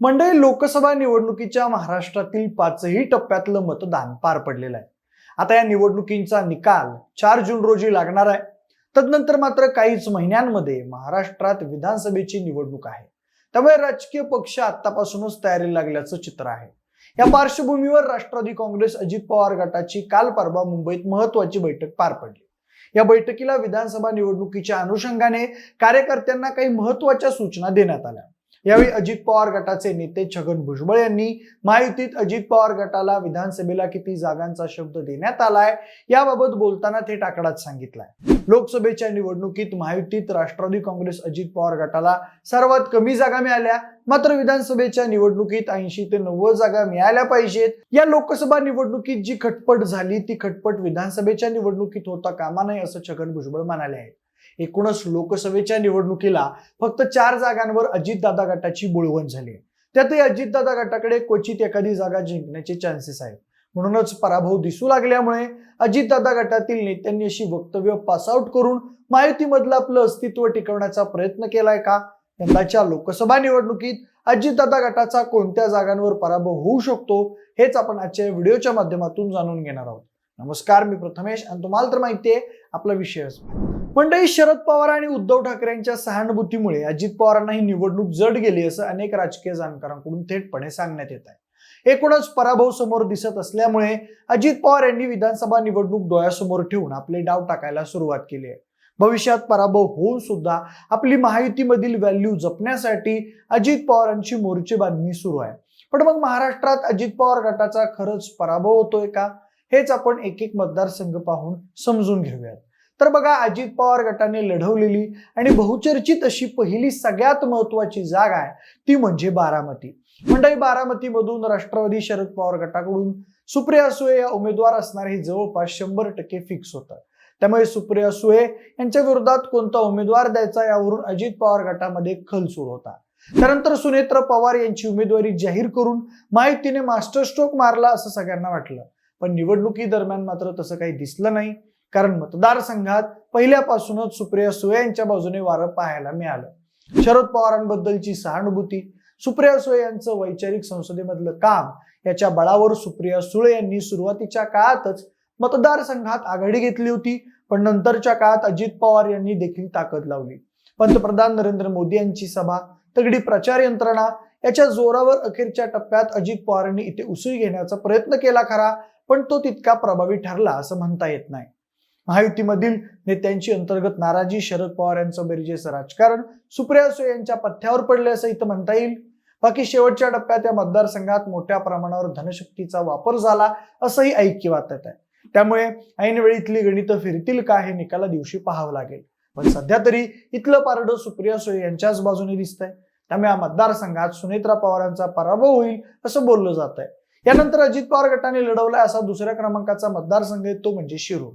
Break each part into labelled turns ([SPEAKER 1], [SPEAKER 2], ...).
[SPEAKER 1] मंडळी लोकसभा निवडणुकीच्या महाराष्ट्रातील पाचही टप्प्यातलं मतदान पार पडलेलं आहे. आता या निवडणुकींचा निकाल चार जून रोजी लागणार आहे. तदनंतर मात्र काहीच महिन्यांमध्ये महाराष्ट्रात विधानसभेची निवडणूक आहे. त्यामुळे राजकीय पक्ष आतापासूनच तयारी लागल्याचं चित्र आहे. या पार्श्वभूमीवर राष्ट्रवादी काँग्रेस अजित पवार गटाची काल परवा मुंबईत महत्वाची बैठक पार पडली. या बैठकीला विधानसभा निवडणुकीच्या अनुषंगाने कार्यकर्त्यांना काही महत्त्वाच्या सूचना देण्यात आल्या. यावेळी अजित पवार गटाचे नेते छगन भुजबळ यांनी महायुतीत अजित पवार गटाला विधानसभेला किती जागांचा शब्द देण्यात आलाय याबाबत बोलताना थेट टाकडात सांगितलाय. लोकसभेच्या निवडणुकीत महायुतीत राष्ट्रवादी काँग्रेस अजित पवार गटाला सर्वात कमी जागा मिळाल्या मात्र विधानसभेच्या निवडणुकीत ऐंशी ते नव्वद जागा मिळाल्या पाहिजेत. या लोकसभा निवडणुकीत जी खटपट झाली ती खटपट विधानसभेच्या निवडणुकीत होता कामा नये असं छगन भुजबळ म्हणाले आहेत. एकूणच लोकसभेच्या निवडणुकीला फक्त चार जागांवर अजितदादा गटाची बोळवण झाली आहे. त्यातही अजितदादा गटाकडे क्वचित एखादी जागा जिंकण्याचे चान्सेस आहेत. म्हणूनच पराभव दिसू लागल्यामुळे अजितदादा गटातील नेत्यांनी अशी वक्तव्य पासआउट करून मायुतीमधलं आपलं अस्तित्व टिकवण्याचा प्रयत्न केलाय का? यंदाच्या लोकसभा निवडणुकीत अजितदादा गटाचा कोणत्या जागांवर पराभव होऊ शकतो हेच आपण आजच्या व्हिडिओच्या माध्यमातून जाणून घेणार आहोत. नमस्कार मी प्रथमेश आणि तुम्हाला तर माहिती आहे आपला विषय मंडळी शरद पवार आणि उद्धव ठाकरे यांच्या सहानुभूतीमुळे अजित पवारांना ही निवडणूक जड गेली असं अनेक राजकीय जाणकारांकडून थेटपणे सांगण्यात येत आहे. एकूणच पराभव समोर दिसत असल्यामुळे अजित पवार यांनी विधानसभा निवडणूक डोळ्यासमोर ठेवून आपले डाव टाकायला सुरुवात केली आहे. भविष्यात पराभव होऊन सुद्धा आपली महायुतीमधील व्हॅल्यू जपण्यासाठी अजित पवारांची मोर्चे बांधणी सुरू आहे. पण मग महाराष्ट्रात अजित पवार गटाचा खरंच पराभव होतोय का? हेच आपण एक एक मतदारसंघ पाहून समजून घेऊयात. तर बघा अजित पवार गटाने लढवलेली आणि बहुचर्चित अशी पहिली सगळ्यात महत्वाची जागा आहे ती म्हणजे बारामती. मंडळी बारामतीमधून राष्ट्रवादी शरद पवार गटाकडून सुप्रिया सुळे या उमेदवार असणार हे जवळपास शंभर टक्के फिक्स होतं. त्यामुळे सुप्रिया सुळे यांच्या विरोधात कोणता उमेदवार द्यायचा यावरून अजित पवार गटामध्ये खल सुरू होता. त्यानंतर सुनेत्र पवार यांची उमेदवारी जाहीर करून माहितीने मास्टर स्ट्रोक मारला असं सगळ्यांना वाटलं. पण निवडणुकी दरम्यान मात्र तसं काही दिसलं नाही. कारण मतदारसंघात पहिल्यापासूनच सुप्रिया सुळे यांच्या बाजूने वारं पाहायला मिळालं. शरद पवारांबद्दलची सहानुभूती सुप्रिया सुळे यांचं वैचारिक संसदेमधलं काम याच्या बळावर सुप्रिया सुळे यांनी सुरुवातीच्या काळातच मतदारसंघात आघाडी घेतली होती पण नंतरच्या काळात अजित पवार यांनी देखील ताकद लावली. पंतप्रधान नरेंद्र मोदी यांची सभा तगडी प्रचार यंत्रणा याच्या जोरावर अखेरच्या टप्प्यात अजित पवारांनी इथे उसळी घेण्याचा प्रयत्न केला खरा पण तो तितका प्रभावी ठरला असं म्हणता येत नाही. महायुतीमधील नेत्यांची अंतर्गत नाराजी शरद पवार यांचं बेरजेचं राजकारण सुप्रिया सुळे यांच्या पथ्यावर पडले असं इथं म्हणता येईल. बाकी शेवटच्या टप्प्यात या मतदारसंघात मोठ्या प्रमाणावर धनशक्तीचा वापर झाला असंही ऐक्य वाटत आहे. त्यामुळे ऐनवेळी इथली गणितं फिरतील का हे निकाला दिवशी पाहावं लागेल. पण सध्या तरी इथलं पारडं सुप्रिया सुळे यांच्याच बाजूने दिसतंय. त्यामुळे या मतदारसंघात सुनेत्रा पवारांचा पराभव होईल असं बोललं जात आहे यानंतर अजित पवार गटाने लढवलाय असा दुसऱ्या क्रमांकाचा मतदारसंघ आहे तो म्हणजे शिरूर.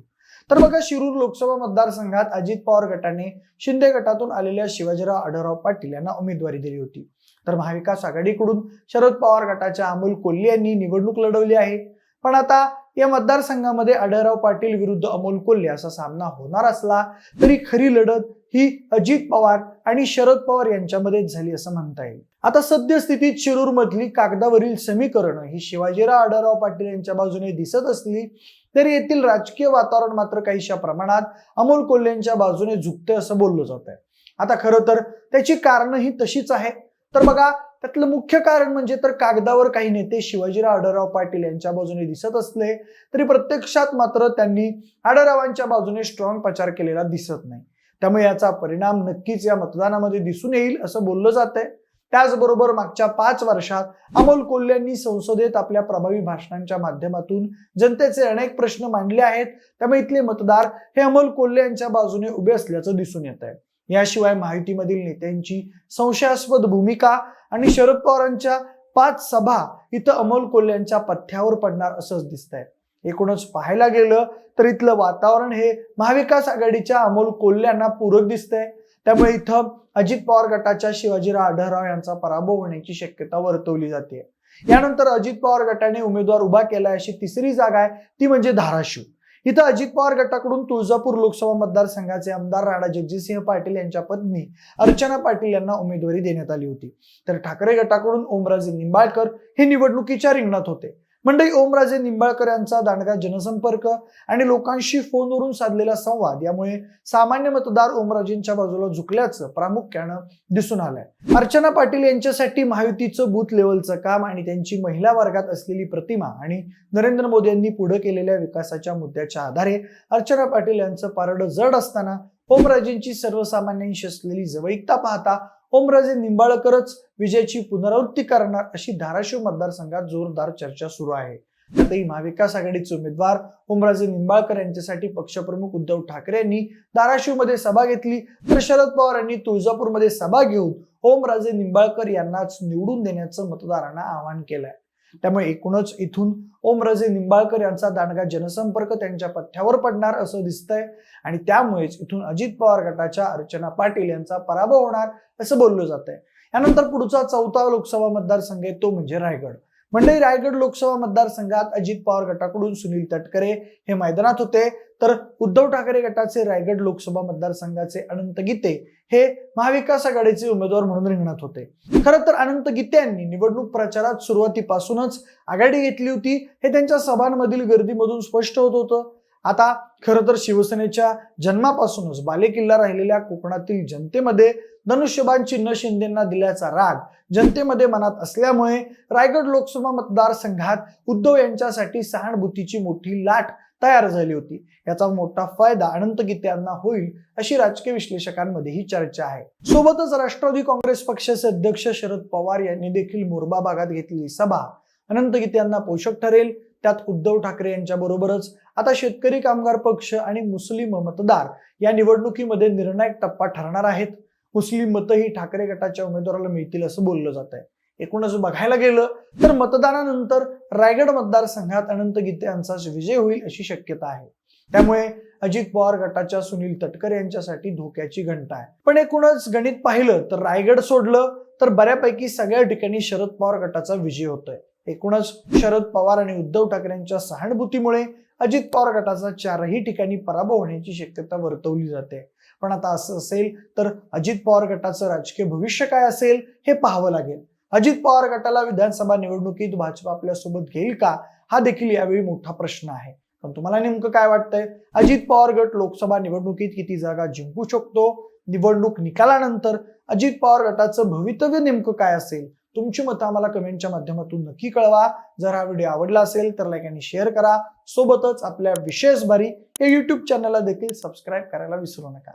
[SPEAKER 1] तर बघा शिरूर लोकसभा मतदारसंघात अजित पवार गटाने शिंदे गटातून आलेल्या शिवाजीराव आढळराव पाटील यांना उमेदवारी दिली होती. तर महाविकास आघाडीकडून शरद पवार गटाच्या अमोल कोल्हे यांनी निवडणूक लढवली आहे. पण आता या मतदारसंघामध्ये आढळराव पाटील विरुद्ध अमोल कोल्हे असा सामना होणार असला तरी खरी लढत ही अजित पवार आणि शरद पवार यांच्यामध्येच झाली असं म्हणता येईल. आता सद्यस्थितीत शिरूर मधली कागदावरील समीकरणं ही शिवाजीराव आढळराव पाटील यांच्या बाजूने दिसत असली तर येथील राजकीय वातावरण मात्र काहीशा प्रमाणात अमोल कोल्हेंच्या बाजूने झुकते असं बोललं जात आहे आता खरं तर त्याची कारणं ही तशीच आहे. तर बघा त्यातलं मुख्य कारण म्हणजे तर कागदावर काही नेते शिवाजीराव आढळराव पाटील यांच्या बाजूने दिसत असले तरी प्रत्यक्षात मात्र त्यांनी आढळरावांच्या बाजूने स्ट्रॉंग प्रचार केलेला दिसत नाही. त्यामुळे याचा परिणाम नक्कीच या मतदानामध्ये दिसून येईल असं बोललं जात आहे त्याचबरोबर मागच्या पाच वर्षात अमोल कोल्हेंनी संसदेत आपल्या प्रभावी भाषणांच्या माध्यमातून जनतेचे अनेक प्रश्न मांडले आहेत. त्यामुळे इथले मतदार हे अमोल कोल्हे यांच्या बाजूने उभे असल्याचं दिसून येत आहे याशिवाय माहितीमधील नेत्यांची संशयास्पद भूमिका आणि शरद पवारांच्या पाच सभा इथं अमोल कोल्हे यांच्या पथ्यावर पडणार असंच दिसतंय. एकूणच पाहायला गेलं तर इथलं वातावरण हे महाविकास आघाडीच्या अमोल कोल्हे यांना पूरक दिसतंय. त्यामुळे इथं अजित पवार गटाच्या शिवाजीराव आढळराव यांचा पराभव होण्याची शक्यता वर्तवली जाते. यानंतर अजित पवार गटाने उमेदवार उभा केला अशी तिसरी जागा आहे ती म्हणजे धाराशिव. इथं अजित पवार गटाकडून तुळजापूर लोकसभा मतदारसंघाचे आमदार राणा जगजितसिंह पाटील यांच्या पत्नी अर्चना पाटील यांना उमेदवारी देण्यात आली होती. तर ठाकरे गटाकडून ओमराजे निंबाळकर हे निवडणुकीच्या रिंगणात होते. मंडळी ओमराजे निंबाळकर यांचा दांडगा जनसंपर्क आणि लोकांशी फोनवरून साधलेला संवाद यामुळे सामान्य मतदार ओमराजेंच्या बाजूला झुकल्याचं प्रामुख्यानं दिसून आलंय. अर्चना पाटील यांच्यासाठी महायुतीचं बूथ लेवलचं काम आणि त्यांची महिला वर्गात असलेली प्रतिमा आणि नरेंद्र मोदी यांनी पुढे केलेल्या विकासाच्या मुद्द्याच्या आधारे अर्चना पाटील यांचं पारडं जड असताना ओमराजेंची सर्वसामान्यांशी असलेली जवळीकता पाहता ओमराजे निंबाळकरच विजयाची पुनरावृत्ती करणार अशी धाराशिव मतदारसंघात जोरदार चर्चा सुरू आहे. त्यातही महाविकास आघाडीचे उमेदवार ओमराजे निंबाळकर यांच्यासाठी पक्षप्रमुख उद्धव ठाकरे यांनी धाराशिवमध्ये सभा घेतली तर शरद पवार यांनी तुळजापूरमध्ये सभा घेऊन ओमराजे निंबाळकर यांनाच निवडून देण्याचं मतदारांना आवाहन केलंय. त्यामुळे एकूणच इथून ओमराजे निंबाळकर यांचा दांडगा जनसंपर्क त्यांच्या पथ्यावर पडणार असं दिसतंय. आणि त्यामुळेच इथून अजित पवार गटाच्या अर्चना पाटील यांचा पराभव होणार असं बोललं जात आहे यानंतर पुढचा चौथा लोकसभा मतदारसंघ आहे तो म्हणजे रायगड. मंडळी रायगड लोकसभा मतदारसंघात अजित पवार गटाकडून सुनील तटकरे हे मैदानात होते. तर उद्धव ठाकरे गटाचे रायगड लोकसभा मतदारसंघाचे अनंत गीते हे महाविकास आघाडीचे उमेदवार म्हणून रिंगणात होते. खरं तर अनंत गीते यांनी निवडणूक प्रचारात सुरुवातीपासूनच आघाडी घेतली होती हे त्यांच्या सभांमधील गर्दीमधून स्पष्ट होत होतं. आता खरं तर शिवसेनेच्या जन्मापासूनच बालेकिल्ला राहिलेल्या कोकणातील जनतेमध्ये धनुष्यबान चिन्ह शिंदेना दिल्याचा राग जनतेमध्ये मनात असल्यामुळे रायगड लोकसभा मतदारसंघात उद्धव यांच्यासाठी सहानुभूतीची मोठी लाट तयार झाली होती. याचा मोठा फायदा अनंत गीते यांना होईल अशी राजकीय विश्लेषकांमध्ये ही चर्चा आहे. सोबतच राष्ट्रवादी काँग्रेस पक्षाचे अध्यक्ष शरद पवार यांनी देखील मोरबा भागात घेतलेली सभा अनंत गीते यांना पोषक ठरेल. त्यात उद्धव ठाकरे यांच्या बरोबरच आता शेतकरी कामगार पक्ष आणि मुस्लिम मतदार या निवडणुकीमध्ये निर्णायक टप्पा ठरणार आहेत. मुस्लिम मतही ठाकरे गटाच्या उमेदवाराला मिळतील असं बोललं जात आहे एकूणच बघायला गेलं तर मतदानानंतर रायगड मतदारसंघात अनंत गीते यांचाच विजय होईल अशी शक्यता आहे. त्यामुळे अजित पवार गटाच्या सुनील तटकर यांच्यासाठी धोक्याची घंटा आहे. पण एकूणच गणित पाहिलं तर रायगड सोडलं तर बऱ्यापैकी सगळ्या ठिकाणी शरद पवार गटाचा विजय होतोय. एकूणच शरद पवार आणि उद्धव ठाकरेंच्या सहानुभूतीमुळे अजित पवार गटाचा चारही ठिकाणी पराभव होण्याची शक्यता वर्तवली जाते. पण आता असं असेल तर अजित पवार गटाचं राजकीय भविष्य काय असेल हे पाहावं लागेल. अजित पवार गटाला विधानसभा निवडणुकीत भाजप आपल्यासोबत घेईल का? हा देखील यावेळी मोठा प्रश्न आहे. पण तुम्हाला नेमकं काय वाटतंय? अजित पवार गट लोकसभा निवडणुकीत किती जागा जिंकू शकतो? निवडणूक निकालानंतर अजित पवार गटाचं भवितव्य नेमकं काय असेल? तुमची मतं आम्हाला कमेंटच्या माध्यमातून नक्की कळवा. जर हा व्हिडिओ आवडला असेल तर लाईक आणि शेअर करा. सोबतच आपल्या विशेष बारी या युट्यूब चॅनलला देखील सबस्क्राईब करायला विसरू नका.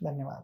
[SPEAKER 1] धन्यवाद.